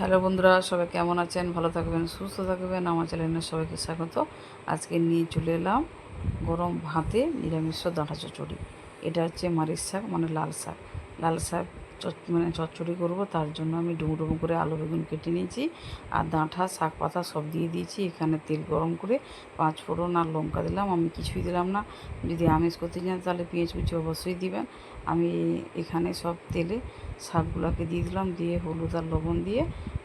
Hello বন্ধুরা, সবাই কেমন আছেন? ভালো থাকবেন, সুস্থ থাকবেন। আমার চ্যানেলে সবাইকে স্বাগত। আজকে নিয়ে চলে এলাম গরম ভাতে নিরামিষ ডাঁটা চচড়ি এটা হচ্ছে মারিচ শাক মানে লাল শাক। লাল শাক মানে চচ্চড়ি করব, তার জন্য আমি ডুমো ডুমো করে আলু, বেগুন কেটে নিয়েছি, আর ডাঁটা শাক পাতা সব দিয়ে দিয়েছি, এখানে তেল গরম করে পাঁচ ফোড়ন আর লঙ্কা দিলাম, আমি কিছুই দিলাম না, যদি আমিষ করতে চান তাহলে পেঁয়াজ কুচি অবশ্যই দিবেন, আমি এখানে সব তেলে শাকগুলোকে দিয়ে দিলাম, দিয়ে হলুদ আর লবণ দিয়ে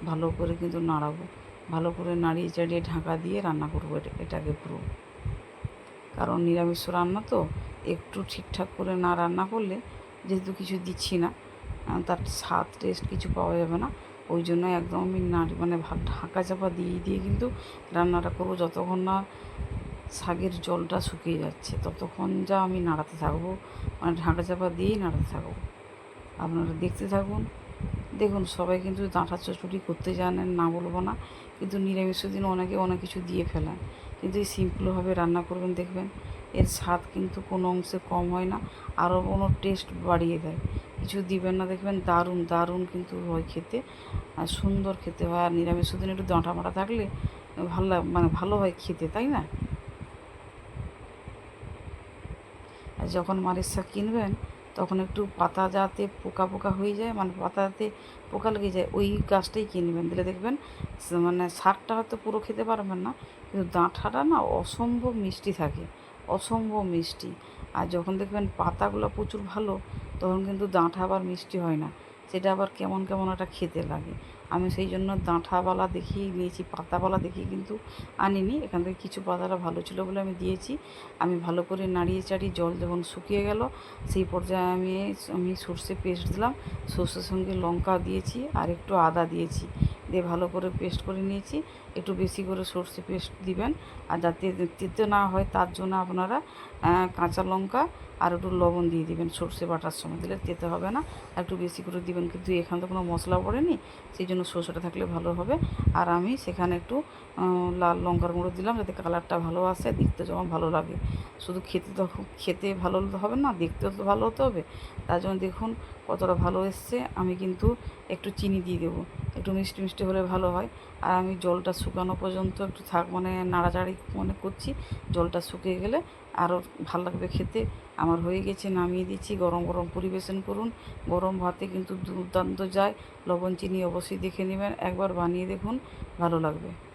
ভালো করে কিন্তু নাড়াবো, ভালো করে নাড়িয়ে চাড়িয়ে ঢাকা দিয়ে রান্না করব এটা, এটাকে পুরো। কারণ নিরামিষ রান্না তো, একটু ঠিকঠাক করে না রান্না করলে যেহেতু কিছু দিচ্ছি না তার স্বাদ টেস্ট কিছু পাওয়া যাবে না। ওই জন্য একদম আমি নাড়ি মানে ঢাকা চাপা দিয়ে দিয়ে কিন্তু রান্নাটা করব যতক্ষণ না শাকের জলটা শুকিয়ে যাচ্ছে, ততক্ষণ যা আমি নাড়াতে থাকব। মানে ঢাকা চাপা দিয়েই নাড়াতে থাকব। আপনারা দেখতে থাকুন। দেখুন, সবাই কিন্তু ডাঁটা চচ্চড়ি করতে জানেন, না বলব না, কিন্তু নিরামিষ দিন অনেকে অনেক কিছু দিয়ে ফেলেন। কিন্তু এই সিম্পলভাবে রান্না করবেন, দেখবেন, এর স্বাদ কিন্তু কোনো অংশে কম হয় না, আরও কোনো টেস্ট বাড়িয়ে দেয়। কিছু দিবেন না, দেখবেন দারুণ দারুণ কিন্তু হয় খেতে। আর সুন্দর খেতে হয়, আর নিরামিষ দিন একটু ডাঁটা মাটা থাকলে ভালো মানে ভালো হয় খেতে, তাই না? আর যখন মারিচ শাক কিনবেন, তখন একটু পাতা যাতে পোকা পোকা হয়ে যায় মানে পাতাতে পোকা লেগে যায়, ওই গাছটাই কিনবেন দিলে দেখবেন মানে শাকটা হয়তো পুরো খেতে পারবেন না, কিন্তু ডাঁটাটা না অসম্ভব মিষ্টি থাকে, অসম্ভব মিষ্টি। আর যখন দেখবেন পাতাগুলো প্রচুর ভালো তখন কিন্তু ডাঁটা আবার মিষ্টি হয় না। সেটা আবার কেমন কেমন একটা খেতে লাগে। আমি সেই জন্য ডাঁটাওয়ালা দেখিয়ে নিয়েছি, পাতাওয়ালা দেখিয়ে কিন্তু আনিনি। এখান থেকে কিছু পাতাটা ভালো ছিল বলে আমি দিয়েছি। আমি ভালো করে নাড়িয়ে চাড়িয়ে জল যখন শুকিয়ে গেল, সেই পর্যায়ে আমি আমি সর্ষে পেস্ট দিলাম। সর্ষের সঙ্গে লঙ্কা দিয়েছি আর একটু আদা দিয়েছি। দিয়ে ভালো করে পেস্ট করে নিয়েছি। একটু বেশি করে সর্ষে পেস্ট দিবেন। আর যাতে তেতো না হয়, তার জন্য আপনারা কাঁচা লঙ্কা আর একটু লবণ দিয়ে দিবেন। সর্ষে বাটার সময় দিলে তেতে হবে না। আর একটু বেশি করে দিবেন কিন্তু এখানে তো কোনো মশলা পড়েনি, সেই জন্য সর্ষেটা থাকলে ভালো হবে। আর আমি সেখানে একটু লাল লঙ্কার গুঁড়ো দিলাম যাতে কালারটা ভালো আসে, দেখতে যেমন ভালো লাগে। শুধু খেতে তো খেতে ভালো হবে না, দেখতেও তো ভালো হতে হবে। তার জন্য দেখুন কতটা ভালো এসছে, আমি কিন্তু একটু চিনি দিয়ে দেবো। একটু মিষ্টি মিষ্টি হলে ভালো হয়। আর আমি জলটা শুকানো পর্যন্ত একটু থাক মানে নাড়াচাড়ি মনে করছি। জলটা শুকিয়ে গেলে আরও ভালো লাগবে খেতে। আমার হয়ে গেছে, নামিয়ে দিচ্ছি। গরম গরম পরিবেশন করুন। গরম ভাতে কিন্তু দুর্দান্ত যায়। লবণ, চিনি অবশ্যই দেখে নেবেন। একবার বানিয়ে দেখুন, ভালো লাগবে।